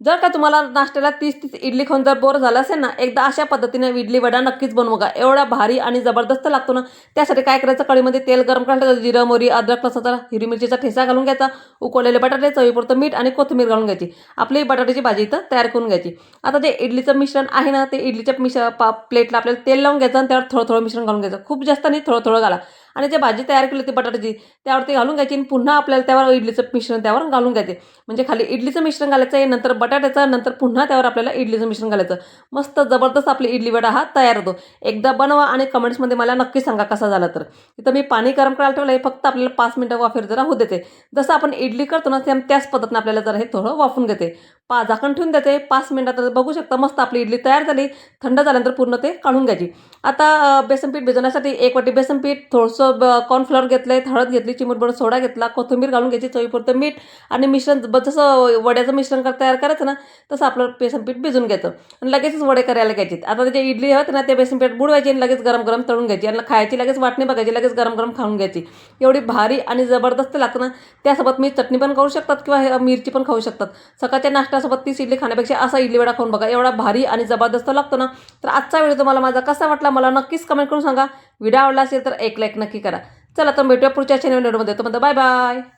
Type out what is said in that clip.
जर का तुम्हाला नाश्त्याला तीस तीस इडली खाऊन जर बोर झालं असेल ना एकदा अशा पद्धतीने इडली वडा नक्कीच बनवू का एवढा भारी आणि जबरदस्त लागतो ना. त्यासाठी काय करायचं? कळीमध्ये तेल गरम करायचं जिरं मोरी अद्रक लसणाचा हिरवी मिरचीचा ठेसा घालून घ्यायचा. उकळलेले बटाटे चवीपुरतं मीठ आणि कोथिंबीर घालून घ्यायची. आपली बटाट्याची भाजी इथं तयार करून घ्यायची. आता जे इडलीचं मिश्रण आहे ना ते इडलीच्या मिश्र पा प्लेटला आपल्याला तेल लावून घ्यायचं आणि त्यावर थोडं थोडं मिश्रण घालून घ्यायचं. खूप जास्त नाही थोडं थोडं घाला. आणि जे भाजी तयार केली होती बटाट्याची त्यावरती घालून घ्यायची आणि पुन्हा आपल्याला त्यावर इडलीचं मिश्रण त्यावर घालून घ्यायचे. म्हणजे खाली इडलीचं मिश्रण घालायचं आहे नंतर बटाट्याचं नंतर पुन्हा त्यावर आपल्याला इडलीचं मिश्रण घालायचं. मस्त जबरदस्त आपली इडली वडा हा तयार होतो. एकदा बनवा आणि कमेंट्समध्ये मला नक्की सांगा कसा झाला तर. इथं मी पाणी गरम करायला ठेवलं आहे फक्त आपल्याला पाच मिनटं वाफेर जरा होऊ देते. जसं आपण इडली करतो ना त्याच पद्धतीने आपल्याला जरा हे थोडं वाफून घेते. पा झाकण ठेवून द्यायचे पाच मिनटात बघू शकता मस्त आपली इडली तयार झाली. थंड झाल्यानंतर पूर्ण ते काढून घ्यायची. आता बेसनपीठ भिजवण्यासाठी एक वाटी बेसनपीठ थोडंसं ब कॉर्नफ्लॉवर घेतलं आहे हळद घेतली चिमूटभर सोडा घेतला कोथिंबीर घालून घ्यायची चवीपुरतं मीठ आणि मिश्रण ब- जसं वड्याचं मिश्रण कर तयार करायचं ना तसं आपलं बेसनपीठ भिजून घ्यायचं. आणि लगेचच वडे करायला घ्यायचे. आता जे इडली होते ना ते बेसनपीठ बुडवायची आणि लगेच गरम गरम तळून घ्यायची. आणि खायची लगेच वाटणी बघायची लगेच गरम गरम खाऊन घ्यायची. एवढी भारी आणि जबरदस्त लागतं ना त्यासोबत मी चटणी पण खाऊ शकतात किंवा हे मिरची पण खाऊ शकतात. सकाळच्या नाश्ता नाश्त्यासोबत तीस इडली खाण्यापेक्षा असा इडली वडा खाऊन बघा. एवढा भारी आणि जबरदस्त लागतो ना. तर आजचा व्हिडिओ तुम्हाला माझा कसा वाटला मला नक्कीच कमेंट करून सांगा. व्हिडिओ आवडला असेल तर एक लाईक नक्की करा. चला तर भेटूया पुढच्या चॅनल व्हिडिओमध्ये तो बाय बाय